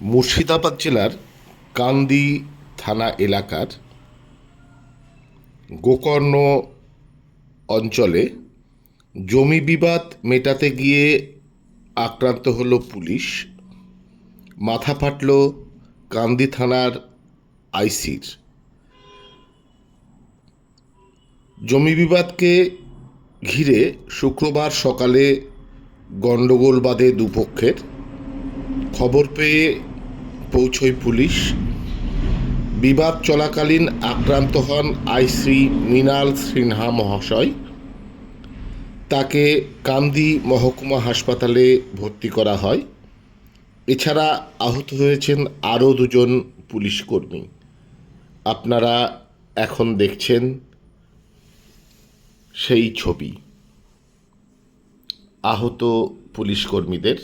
মুর্শিদাবাদ জেলার কান্দি থানা এলাকার গোকর্ণ অঞ্চলে জমি বিবাদ মেটাতে গিয়ে আক্রান্ত হলো পুলিশ। মাথা ফাটল কান্দি থানার আইসির। জমি বিবাদকে ঘিরে শুক্রবার সকালে গণ্ডগোল বাঁধে দুপক্ষের। খবর পেয়ে পৌঁছয় পুলিশ। বিবাদ চলাকালীন আক্রান্ত হন আইসি মৃণাল সিনহা মহাশয়। তাকে কান্দি মহকুমা হাসপাতালে ভর্তি করা হয়। এছাড়া আহত হয়েছেন আরও দুজন পুলিশ কর্মী। আপনারা এখন দেখছেন সেই ছবি। আহত পুলিশ কর্মীদের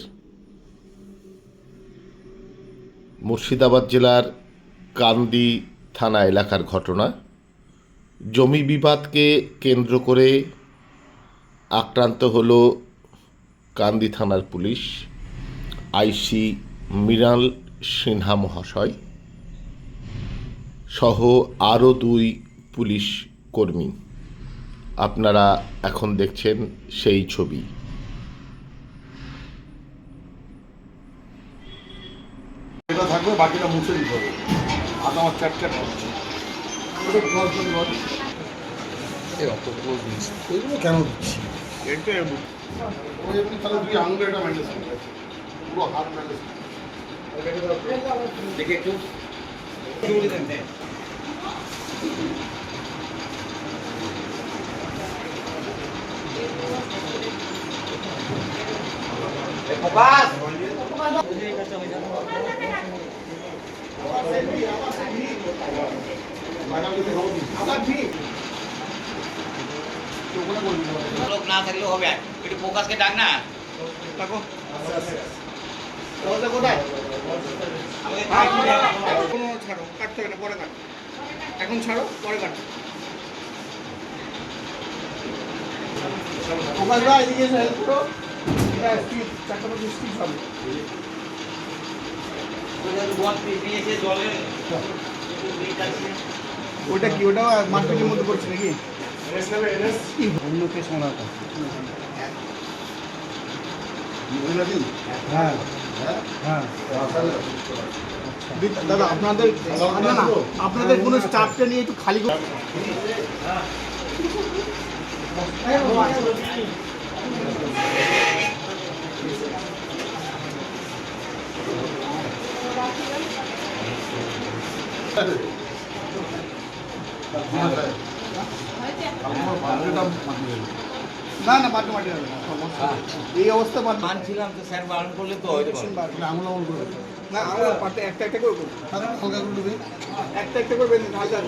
মুর্শিদাবাদ জেলার কান্দি থানা এলাকার ঘটনা। জমি বিবাদকে কেন্দ্র করে আক্রান্ত হল কান্দি থানার পুলিশ। আইসি মৃণাল সিনহা মহাশয় সহ আরও দুই পুলিশ কর্মী। আপনারা এখন দেখছেন সেই ছবি। থাকবে বাকিটা মুছে দিতে হবে। হাত আমার চ্যাট চ্যাট করছে। কেন দিচ্ছি? এটা ওই এমনি তাহলে দুই আঙুলে এটা ম্যান্ডেজ পুরো হাত ম্যান্ডেজ দেখে একটু। লোক না থাকলেও হবে একটু ফোকাসকে ডাক না কোথায় এখনও ছাড়ো কাটতে হবে না পরে কাটো এখন ছাড়ো পরে কাটো প্রকাশ ভাই এদিকে হেল্প করো। চারটা হবে। ওইটা কি ওটা মার্কেটের মধ্যে পড়ছে নাকি? অন্যকে শোনাটা হ্যাঁ। হ্যাঁ। দাদা আপনাদের না, আপনাদের কোনো স্টাফটা নিয়ে একটু খালি না না বাটু মাটি এই অবস্থা বাদ মানছিলাম তো স্যার বারণ করলে তো করে না পাতে একটা একটা করে হালকা করে একটা একটা করে হালকা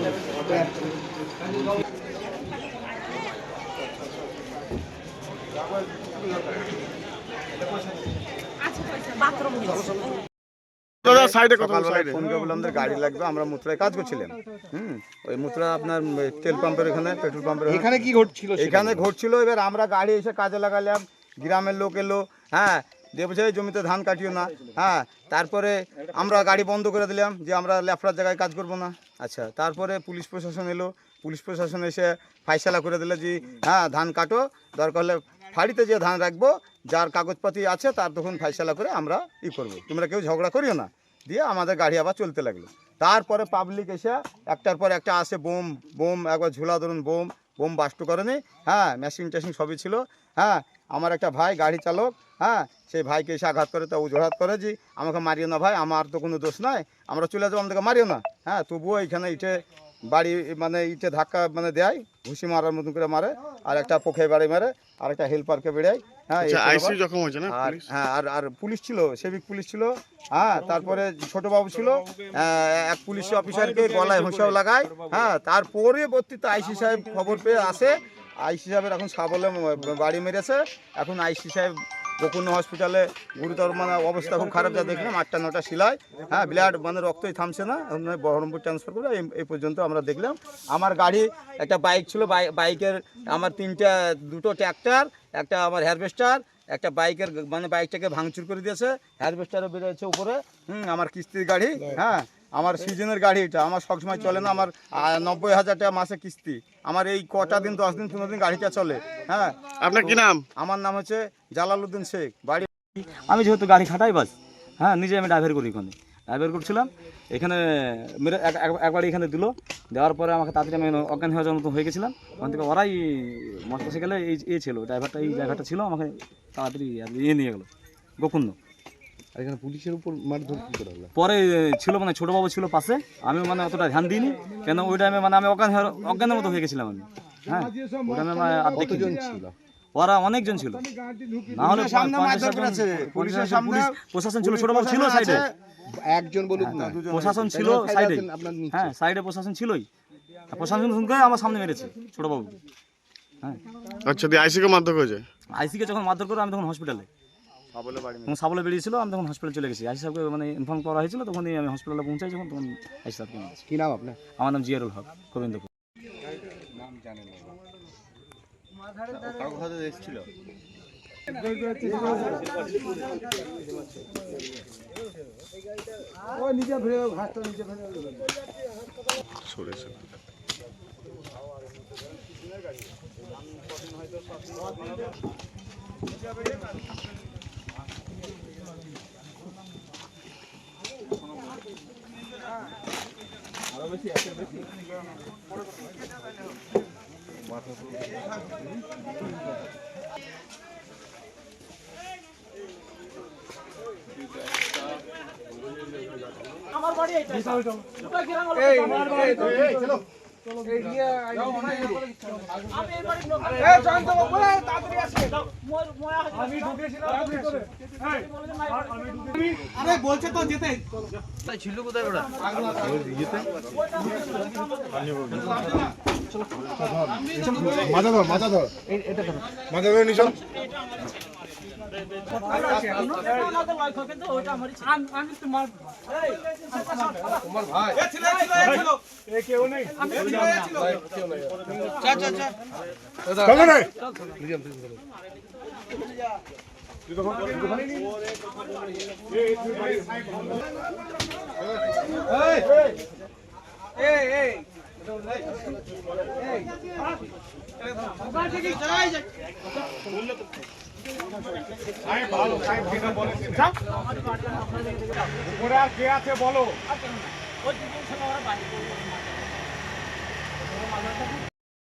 বাথরুম দাদা সাইডে কথা সকালবেলায় ফোন করে বললাম আমাদের গাড়ি লাগবে আমরা মুত্রায় কাজ করছিলাম। হুম ওই মুত্রা আপনার তেল পাম্পের এখানে পেট্রোল পাম্পের এখানে কি ঘটছিল এখানে ঘটছিল এবার আমরা গাড়ি এসে কাজে লাগালাম গ্রামের লোক এলো হ্যাঁ দিয়ে বলছে জমিতে ধান কাটিও না। হ্যাঁ তারপরে আমরা গাড়ি বন্ধ করে দিলাম যে আমরা লেফড়ার জায়গায় কাজ করব না। আচ্ছা তারপরে পুলিশ প্রশাসন এলো পুলিশ প্রশাসন এসে ফাইসালা করে দিলে যে হ্যাঁ ধান কাটো দরকার হলে ফাড়িতে যে ধান রাখব, যার কাগজপাতি আছে, তার তখন ফাইসালা করে আমরা ই করব। তোমরা কেউ ঝগড়া করিও না। দিয়ে আমাদের গাড়ি আবার চলতে লাগল। তারপরে পাবলিক এসে একটার পর একটা আসে, বোম বোম, একবার ঝুলা ধরুন, বোম বোম বাস্ট করেনি। হ্যাঁ মেশিন টেশিন সবই ছিল। হ্যাঁ আমার একটা ভাই গাড়ি চালক হ্যাঁ সেই ভাইকে এসে আঘাত করে, তা অজুহাত করে যে, আমাকে মারিও না ভাই, আমার তো কোনো দোষ নাই, আমরা চলে যাব, আমাদেরকে মারিও না। হ্যাঁ তবুও এখানে ইটে বাড়ি মানে ইটে ধাক্কা মানে দেয় ঘুষি মারার মতন করে মারে আর একটা পোখে বাড়ি মারে আর একটা হেল্পারকে বেড়ায় হ্যাঁ আর হ্যাঁ আর আর পুলিশ ছিল সেবিক পুলিশ ছিল হ্যাঁ তারপরে ছোট বাবু ছিল আহ, এক পুলিশ অফিসারকে গলায় হোঁসাও লাগায় হ্যাঁ তার পরবর্তীতে আইসি সাহেব খবর পেয়ে আসে আইসি সাহেবের এখন সাবলে বাড়ি মেরেছে এখন আইসি সাহেব বকুন্ন হসপিটালে গুরুতর মানে অবস্থা খুব খারাপ, যা দেখলাম, আটটা, নটা সিলাই হ্যাঁ ব্লাড মানে রক্তই থামছে না বহরমপুর ট্রান্সফার করে এই- পর্যন্ত আমরা দেখলাম। আমার গাড়ি, একটা বাইক ছিল বাইকের আমার তিনটা, দুটো ট্র্যাক্টর একটা আমার হ্যারভেস্টার একটা বাইকের মানে বাইকটাকে ভাঙচুর করে দিয়েছে। অ্যাডভেস্টারও বেরোচ্ছে উপরে, হুম, আমার কিস্তির গাড়ি হ্যাঁ। আমার সিজনের গাড়ি এটা। আমার সবসময় চলে না আমার নব্বই হাজার টাকা মাসে কিস্তি। আমার এই কটা দিন দশ দিন পনেরো দিন গাড়িটা চলে হ্যাঁ। আপনার কি নাম? আমার নাম হচ্ছে জালালউদ্দিন শেখ। বাড়ি আমি যেহেতু গাড়ি খাটাই বাস হ্যাঁ নিজে আমি ড্রাইভার করি এখানে। ড্রাইভার করছিলাম এখানে মেরে এক- এক- একবার এখানে দিল। দেওয়ার পরে আমাকে তাড়াতাড়ি আমি অজ্ঞান হয়ে যাওয়ার মতো হয়ে গেছিলাম। ওখান থেকে ওরাই মোটর সাইকেলে এই এ ছিল ড্রাইভারটা এই জায়গাটা ছিল আমাকে তাড়াতাড়ি ইয়ে নিয়ে গেলো। গোকুন্ন আর এখানে পুলিশের উপর মারধর কি করে হলো? পরে ছিল মানে ছোটোবাবু ছিল পাশে আমি মানে অতটা ধ্যান দিইনি। কেন ওই টাইমে মানে আমি অজ্ঞান অজ্ঞানের মতো হয়ে গেছিলাম আমি। হ্যাঁ ওই টাইমে মানে আর দেখিনি। ছিল? ওরা অনেকজন ছিল। না হলে সামনে মারধর করেছে। পুলিশের সামনে পুলিশ প্রশাসন ছিল ছোট ছোটোবাবু ছিল সাইডে একজন বলুক না প্রশাসন ছিল সাইডে। হ্যাঁ সাইডে প্রশাসন ছিলই। প্রশাসন ফোন করে আমার সামনে মেরেছে ছোট বাবু। হ্যাঁ। আচ্ছা দিয়ে আইসিকে মারধর করেছে? আইসিকে যখন মারধর করে আমি তখন হসপিটালে তখন সাবলে বেরিয়েছিল আমি তখন হসপিটালে চলে গেছি। আইসি সাহেবকে মানে ইনফর্ম করা হয়েছিল তখনই আমি হসপিটালে পৌঁছাই যখন তখন আইসি সাহেবকে কি নাম আপনার? আমার নাম জিয়ারুল হক গোবিন্দপুর আমার বাড়ি এটা এই চলো। সরেছে মাথা ধর মাথা ধর। মাথা ধরে নিশান। চল রে উপরে কে আছে বলো।